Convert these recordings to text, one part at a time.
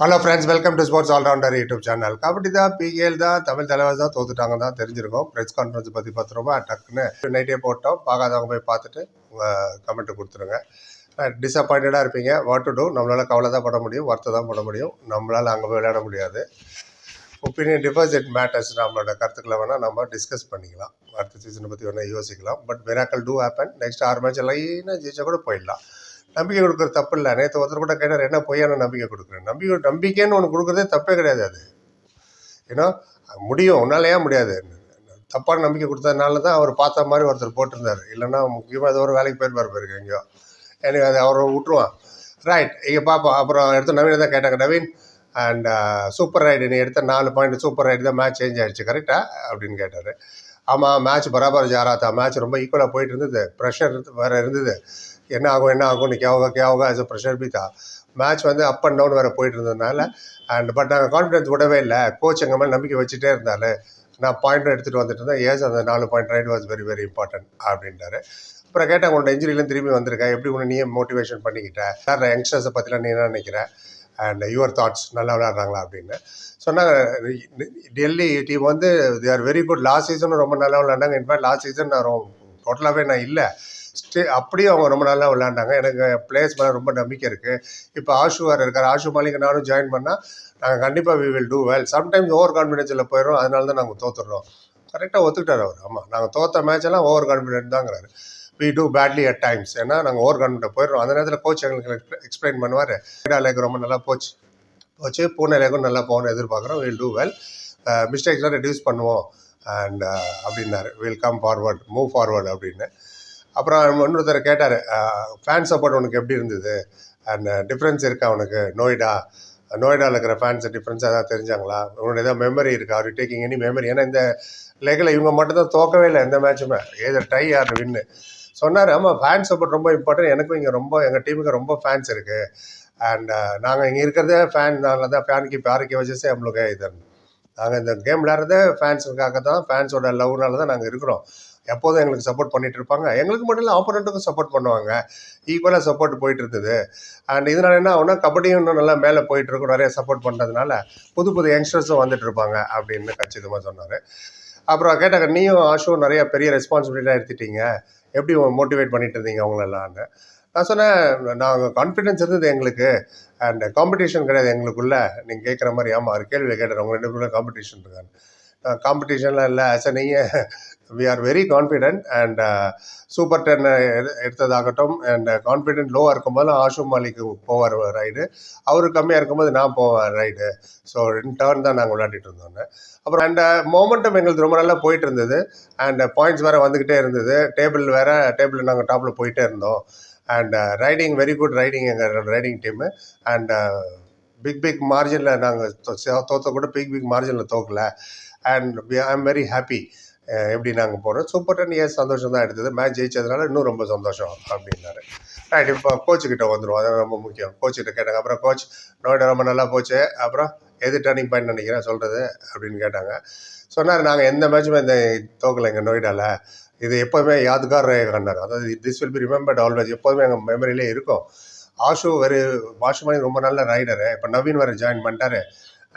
Hello friends welcome to sports all rounder YouTube channel kabaddi தான் PKL தான் தமிழ் தலைவர் தான் தோத்துட்டாங்க தான் தெரிஞ்சிருக்கோம். ப்ரெஸ் கான்ஃபரன்ஸ் பற்றி பார்த்துருவோம்? டக்குன்னு நைட்டே போட்டோம். பார்க்காதவங்க போய் பார்த்துட்டு உங்கள் கமெண்ட்டு கொடுத்துருங்க. டிசப்பாயின்டாக இருப்பீங்க. வாட் டு டூ நம்மளால் கவலை தான் பட முடியும். ஒர்த்தை தான் பட முடியும். நம்மளால் அங்கே போய் விளையாட முடியாது. ஒப்பீனியன் டிபாசிட் மேட்டர்ஸ் நம்மளோட கருத்துக்களை வேணால் நம்ம டிஸ்கஸ் பண்ணிக்கலாம். அடுத்த சீசனை பற்றி வேணால் யோசிக்கலாம். But miracle to happen next ஆறு மேட்ச் லைனாக ஜெயிச்சா கூட போயிடலாம். நம்பிக்கை கொடுக்குறது தப்பு இல்லை நேற்று ஒருத்தர் கூட கேட்டார் என்ன பொய்யான நம்பிக்கை கொடுக்குறேன் நம்பிக்கை நம்பிக்கைன்னு ஒன்று கொடுக்குறதே தப்பே கிடையாது அது. ஏன்னா முடியும். உன்னால் ஏன் முடியாது. தப்பான நம்பிக்கை கொடுத்ததுனால தான் அவர் பார்த்த மாதிரி ஒருத்தர் போட்டிருந்தார். இல்லைன்னா முக்கியமாக ஏதோ ஒரு வேலைக்கு போயிருப்பார் போயிருக்கு எங்கேயோ. எனக்கு அது அவரை விட்டுருவான். ரைட் இங்கே பார்ப்போம் அப்புறம் எடுத்து நவீன தான் கேட்டாங்க நவீன் அண்ட் சூப்பர் ரைடு நீ எடுத்த நாலு பாயிண்ட் சூப்பர் ரைடு தான் மேட்ச் சேஞ்ச் ஆயிடுச்சு கரெக்டாக அப்படின்னு கேட்டார். ஆமாம் மேட்ச் பராபர் ஜாராத்தா மேட்ச் ரொம்ப ஈக்குவலாக போயிட்டு இருந்தது. ப்ரெஷர் வேறு இருந்தது. என்ன ஆகும் என்ன ஆகும் நீ கேவக கேவக ஆஸ் அ ப்ரெஷர் பீத்தா மேட்ச் வந்து அப் அண்ட் டவுன் வேறு போயிட்டு இருந்ததுனால அண்ட் பட் நாங்கள் கான்ஃபிடன்ஸ் விடவே இல்லை. கோச் எங்கள் மேலே நம்பிக்கை வச்சுட்டே இருந்தாலே நான் பாயிண்ட் எடுத்துகிட்டு வந்துட்டு இருந்தேன். ஏஸ் அந்த நாலு point raid was very very important அப்படின்ட்டாரு அப்புறம் கேட்டேன் உங்களோட இன்ஜுரியிலேருந்து திரும்பி வந்திருக்கேன் எப்படி உன்னை நீயே மோட்டிவேஷன் பண்ணிக்கிட்டேன் சார் நான் யங்ஸ்டர்ஸை பற்றிலாம் நீ என்ன நினைக்கிறேன் அண்ட் யுவர் தாட்ஸ் நல்லா விளையாடுறாங்களா? அப்படின்னு. சொன்னாங்க டெல்லி டீம் வந்து they are very good last சீசனும் ரொம்ப நல்லா விளையாண்டாங்க. இன்ஃபேக்ட் லாஸ்ட் சீசன் நான் ரொம்ப டோட்டலாகவே நான் இல்லை. ஸ்டே அப்படியே அவங்க ரொம்ப நல்லா விளாண்டாங்க எனக்கு பிளேயர்ஸ் மேலே ரொம்ப நம்பிக்கை இருக்குது இப்போ ஆஷு வேறு இருக்கார். ஆஷு மாலிக் நானும் ஜாயின் பண்ணால் நாங்கள் கண்டிப்பாக we will do well sometimes over கான்ஃபிடென்ஸில் போயிடும் அதனால தான் நாங்கள் தோத்துடுறோம். கரெக்டாக ஒத்துக்கிட்டார் அவர். ஆமாம் நாங்கள் தோற்ற மேட்ச் எல்லாம் over confident தாங்கிறாரு. We do badly at times ஏன்னா நாங்கள் ஓவர் கான்ஃபிடென்ட் போயிடுறோம். அந்த நேரத்தில் கோச் எங்களுக்கு எக்ஸ்பிளைன் பண்ணுவார். லேக் ரொம்ப நல்லா போச்சு. போச்சு. பூனே லேக்கும் நல்லா போகணும்னு எதிர்பார்க்குறோம். வில் டூ வெல் மிஸ்டேக்ஸ்லாம் ரெடியூஸ் பண்ணுவோம். அண்ட் அப்படின்னாரு. Will come forward move forward அப்படின்னு. அப்புறம் இன்னொருத்தர் கேட்டார் ஃபேன் சப்போர்ட் உனக்கு எப்படி இருந்தது? அண்ட் டிஃப்ரென்ஸ் இருக்கா உனக்கு? நோய்டா? நோய்டாவில் இருக்கிற ஃபேன்ஸ் டிஃப்ரென்ஸ் ஏதாவது தெரிஞ்சாங்களா? உன்னோட ஏதாவது மெமரி இருக்கா? அவர் டேக்கிங் எனி மெமரி ஏன்னா இந்த லெக்கில் இவங்க மட்டும் தான் தோக்கவே இல்லை எந்த மேட்சுமே ஏதர் டை ஆர் வின்னு சொன்னார் ஆமாம் ஃபேன் சப்போர்ட் ரொம்ப இம்பார்ட்டன்ட் எனக்கும் இங்கே ரொம்ப எங்கள் டீமுக்கு ரொம்ப ஃபேன்ஸ் இருக்குது அண்ட் நாங்கள் இங்கே இருக்கிறதே ஃபேன்னால தான் ஃபேனுக்கு பேருக்கு வச்சே நம்மளுக்கு இது. நாங்கள் இந்த கேம் விளையாடுறதே ஃபேன்ஸுக்காக தான் ஃபேன்ஸோட லவ்னால தான் நாங்கள் இருக்கிறோம். எப்போதும் எங்களுக்கு சப்போர்ட் பண்ணிட்டு இருப்பாங்க. எங்களுக்கு மட்டும் இல்லை ஆப்போனண்ட்டுக்கும் சப்போர்ட் பண்ணுவாங்க. ஈக்குவலாக சப்போர்ட் போயிட்டு இருக்குது. அண்ட் இதனால என்ன ஆகுனா கபடியும் இன்னும் நல்லா மேலே போயிட்டு இருக்கும் நிறைய சப்போர்ட் பண்ணுறதுனால புது புது யங்ஸ்டர்ஸும் வந்துட்டு இருப்பாங்க அப்படின்னு கச்சிதமாக சொன்னார். அப்புறம் கேட்டாங்க நீயும் ஆஷும் நிறைய பெரிய ரெஸ்பான்சிபிலிட்டியாக எடுத்துட்டீங்க. எப்படி மோட்டிவேட் பண்ணிட்டு இருந்தீங்க அவங்களெல்லாம்னு? நான் சொன்னேன் நாங்கள் கான்ஃபிடென்ஸ் இருந்தது எங்களுக்கு. அண்ட் காம்படிஷன் கிடையாது எங்களுக்குள்ள. நீங்கள் கேட்குற மாதிரி ஆமாம் கேள்வியில் கேட்டார் உங்கள் ரெண்டு பேரும் காம்படிஷன் இருக்காங்க காம்படிஷன்லாம் இல்லை. ஆசை நீங்கள் we are very confident and super ten எடுத்ததாகட்டும் and confident லோவாக இருக்கும்போது ஆஷும் மாலிக்கு போவார் ரைடு அவரு கம்மியாக இருக்கும்போது நான் போவேன் ரைடு ஸோ ரெண்டு டேர்ன் தான் நாங்கள் விளையாடிட்டு இருந்தோங்க அப்புறம் அண்ட் மோமெண்டம் uh, எங்களுக்கு ரொம்ப நல்லா போயிட்டு இருந்தது. அண்ட் பாயிண்ட்ஸ் uh, வேறு வந்துக்கிட்டே இருந்தது. டேபிள் வேறு டேபிள் நாங்கள் டாப்பில் போயிட்டே இருந்தோம். And riding very good riding எங்கள் riding team and big big மார்ஜினில் நாங்கள் தோத்த கூட பிக் பிக் மார்ஜினில் தோக்கல. And I am very happy எப்படி நாங்கள் போகிறோம் சூப்பர் டென் இயர்ஸ் சந்தோஷம் தான் எடுத்தது? மேட்ச் ஜெயிச்சதுனால இன்னும் ரொம்ப சந்தோஷம் அப்படின்னாரு. ரைட் இப்போ கோச்சுக்கிட்ட வந்துடும் அது ரொம்ப முக்கியம். கோச்சுக்கிட்ட கேட்டாங்க. அப்புறம் கோச் நோய்டா ரொம்ப நல்லா போச்சு. அப்புறம் எது டர்னிங் பாயிண்ட் நினைக்கிறேன்? சொல்கிறது அப்படின்னு கேட்டாங்க. சொன்னார் நாங்கள் எந்த மேட்சுமே இந்த தோக்கலை எங்கள் நோய்டாவில் இது எப்போதுமே யாதுகார் கண்டார். அதாவது this will be remembered always எப்போதுமே எங்கள் மெமரியிலே இருக்கும். ஆஷு வெறு வாஷுமணி ரொம்ப நல்ல ரைடரு இப்போ நவீன் வேறு ஜாயின் பண்ணிட்டாரு.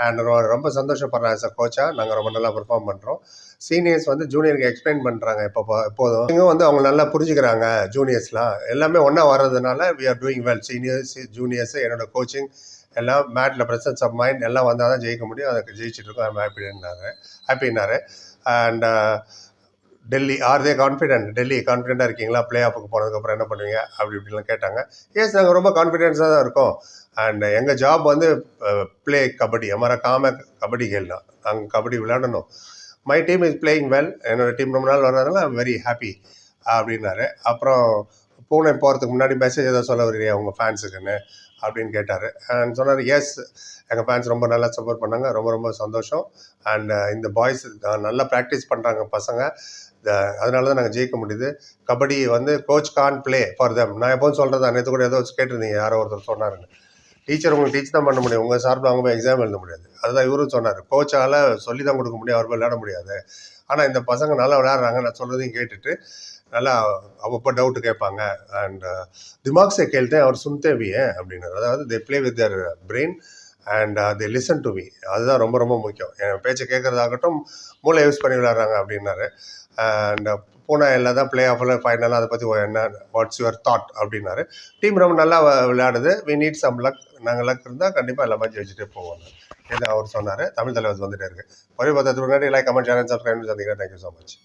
அண்ட் ரொம்ப சந்தோஷப்படுறேன் ஆஸ் அ கோச்சாக நாங்கள் ரொம்ப நல்லா பெர்ஃபார்ம் பண்ணுறோம் சீனியர்ஸ் வந்து ஜூனியருக்கு எக்ஸ்பிளைன் பண்ணுறாங்க இப்போ எப்போதும் இங்கே வந்து அவங்க நல்லா புரிஞ்சுக்கிறாங்க ஜூனியர்ஸ்லாம் எல்லாமே ஒன்றா வர்றதுனால we are doing well seniors juniors என்னோட கோச்சிங் எல்லாம் மேட்டில் ப்ரெசன்ஸ் ஆஃப் மைண்ட் எல்லாம் வந்தால் தான் ஜெயிக்க முடியும். அதுக்கு ஜெயிச்சுட்டு இருக்கோம். ஹாப்பினாரு ஹாப்பினாரு and Delhi are they confident Delhi கான்ஃபிடென்ட்டாக இருக்கீங்களா? ப்ளே ஆஃபுக்கு போனதுக்கப்புறம் என்ன பண்ணுவீங்க? அப்படி இப்படிலாம் கேட்டாங்க. எஸ் நாங்கள் ரொம்ப கான்ஃபிடென்ஸாக தான் இருக்கோம். அண்ட் எங்கள் ஜாப் வந்து ப்ளே கபடி அமரா காம கபடி கேள்லாம் நாங்கள் கபடி விளையாடணும். My team is playing well என்னோடய டீம் ரொம்ப நாள் வர்றதுனால ஐம் வெரி ஹாப்பி அப்படின்னாரு. அப்புறம் பூனை போகிறதுக்கு முன்னாடி மெசேஜ் ஏதாவது சொல்ல வருவீங்க உங்கள் ஃபேன்ஸுக்குன்னு அப்படின்னு கேட்டார். அண்ட் சொன்னார் எஸ் எங்கள் ஃபேன்ஸ் ரொம்ப நல்லா சப்போர்ட் பண்ணாங்க. ரொம்ப ரொம்ப சந்தோஷம். அண்ட் இந்த பாய்ஸ் நல்லா ப்ராக்டிஸ் பண்ணுறாங்க பசங்க. அதனால தான் நாங்கள் ஜெயிக்க முடியுது. கபடி வந்து coach can play for them நான் எப்போதும் சொல்கிறது அனைத்து கூட ஏதோ கேட்டிருந்தீங்க. யாரோ ஒருத்தர் சொன்னாருன்னு. டீச்சர் உங்களுக்கு டீச் தான் பண்ண முடியும். உங்கள் சார்பில் அவங்க போய் எக்ஸாம் எழுத முடியாது. அதுதான் இவரும் சொன்னார். கோச்சால் சொல்லி தான் கொடுக்க முடியும். அவர் விளையாட முடியாது. ஆனால் இந்த பசங்க நல்லா விளையாடுறாங்க. நான் சொல்கிறதையும் கேட்டுட்டு நல்லா அப்பப்போ டவுட்டு கேட்பாங்க. அண்ட் திமாக்ஸை சே அவர் சுன்தே அப்படின்னு. அப்படின்னாரு அதாவது they play with their brain and the listen to me அதுதான் ரொம்ப ரொம்ப முக்கியம். என் பேச்சை கேட்குறதாகட்டும் மூளை யூஸ் பண்ணி விளையாடுறாங்க அப்படின்னாரு. அண்ட் uh, பூனா எல்லாம் தான் பிளே ஆஃபில் ஃபைனலாக அதை பற்றி என்ன வாட்ஸ் யுவர் தாட் அப்படின்னாரு. டீம் ரொம்ப நல்லா விளையாடுது. வி நீட் சம் லக் நாங்கள் லக் இருந்தால் கண்டிப்பாக எல்லாமே ஜெயிச்சுட்டே போவோம். இது அவர் சொன்னார். தமிழ் தலைவர் வந்துட்டே இருக்கு. ஒரே பத்தத்துக்கு முன்னாடி லைக் கமெண்ட் சேனல் சப்ஸ்கிரைப் சந்திக்கிறேன் தேங்க்யூ ஸோ மச்